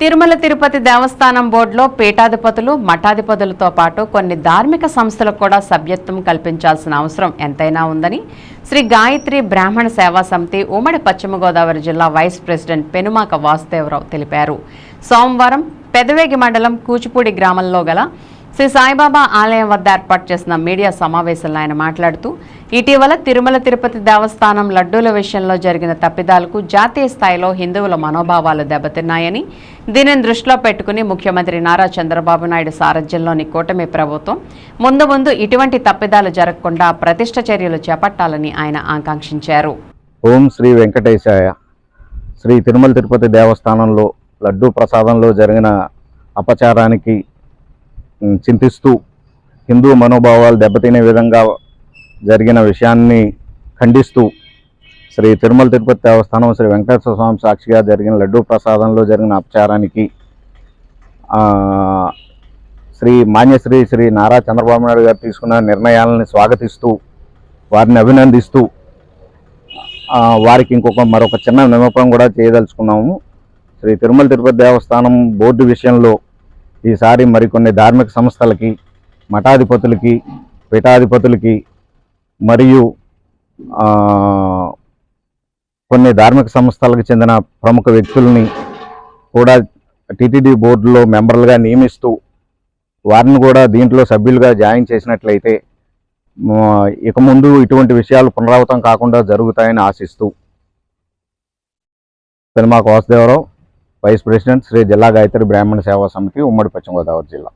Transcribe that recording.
తిరుమల తిరుపతి దేవస్థానం బోర్డులో పీఠాధిపతులు మఠాధిపతులతో పాటు కొన్ని ధార్మిక సంస్థలకు కూడా సభ్యత్వం కల్పించాల్సిన అవసరం ఎంతైనా ఉందని శ్రీ గాయత్రి బ్రాహ్మణ సేవా సమితి ఉమ్మడి పశ్చిమ గోదావరి జిల్లా వైస్ ప్రెసిడెంట్ పెనుమాక వాసుదేవరావు తెలిపారు. సోమవారం పెదవేగి మండలం కూచిపూడి గ్రామంలో గల శ్రీ సాయిబాబా ఆలయం వద్ద ఏర్పాటు చేసిన మీడియా సమావేశంలో ఆయన మాట్లాడుతూ ఇటీవల తిరుమల తిరుపతి దేవస్థానం లడ్డూల విషయంలో జరిగిన తప్పిదాలకు జాతీయ స్థాయిలో హిందువుల మనోభావాలు దెబ్బతిన్నాయని దీనిని దృష్టిలో పెట్టుకుని ముఖ్యమంత్రి నారా చంద్రబాబు నాయుడు సారథ్యంలోని కూటమి ప్రభుత్వం ముందు ముందు ఇటువంటి తప్పిదాలు జరగకుండా ప్రతిష్ట చర్యలు చేపట్టాలని ఆయన ఆకాంక్షించారు. ఓం శ్రీ వెంకటేశాయ. శ్రీ తిరుమల తిరుపతి దేవస్థానంలో లడ్డూ ప్రసాదంలో జరిగిన అపచారానికి చింతిస్తూ హిందూ మనోభావాలు దెబ్బతినే విధంగా జరిగిన విషయాన్ని ఖండిస్తూ శ్రీ తిరుమల తిరుపతి దేవస్థానం శ్రీ వెంకటేశ్వర స్వామి సాక్షిగా జరిగిన లడ్డూ ప్రసాదంలో జరిగిన అపచారానికి శ్రీ మాన్యశ్రీ శ్రీ నారా చంద్రబాబు నాయుడు గారు తీసుకున్న నిర్ణయాలని స్వాగతిస్తూ వారిని అభినందిస్తూ వారికి ఇంకొక మరొక చిన్న నిమపం కూడా చేయదలుచుకున్నాము. శ్రీ తిరుమల తిరుపతి దేవస్థానం బోర్డు విషయంలో ఈసారి మరికొన్ని ధార్మిక సంస్థలకి మఠాధిపతులకి పీఠాధిపతులకి మరియు కొన్ని ధార్మిక సంస్థలకు చెందిన ప్రముఖ వ్యక్తుల్ని కూడా టీటీడీ బోర్డులో మెంబర్లుగా నియమిస్తూ వారిని కూడా దీంట్లో సభ్యులుగా జాయిన్ చేసినట్లయితే ఇక ముందు ఇటువంటి విషయాలు పునరావృతం కాకుండా జరుగుతాయని ఆశిస్తూ. సినిమా వాసుదేవరావు. వైస్ ప్రెసిడెంట్ శ్రీ జిల్లా గాయత్రి బ్రాహ్మణ సేవా సమితి ఉమ్మడి పశ్చిమ గోదావరి జిల్లా.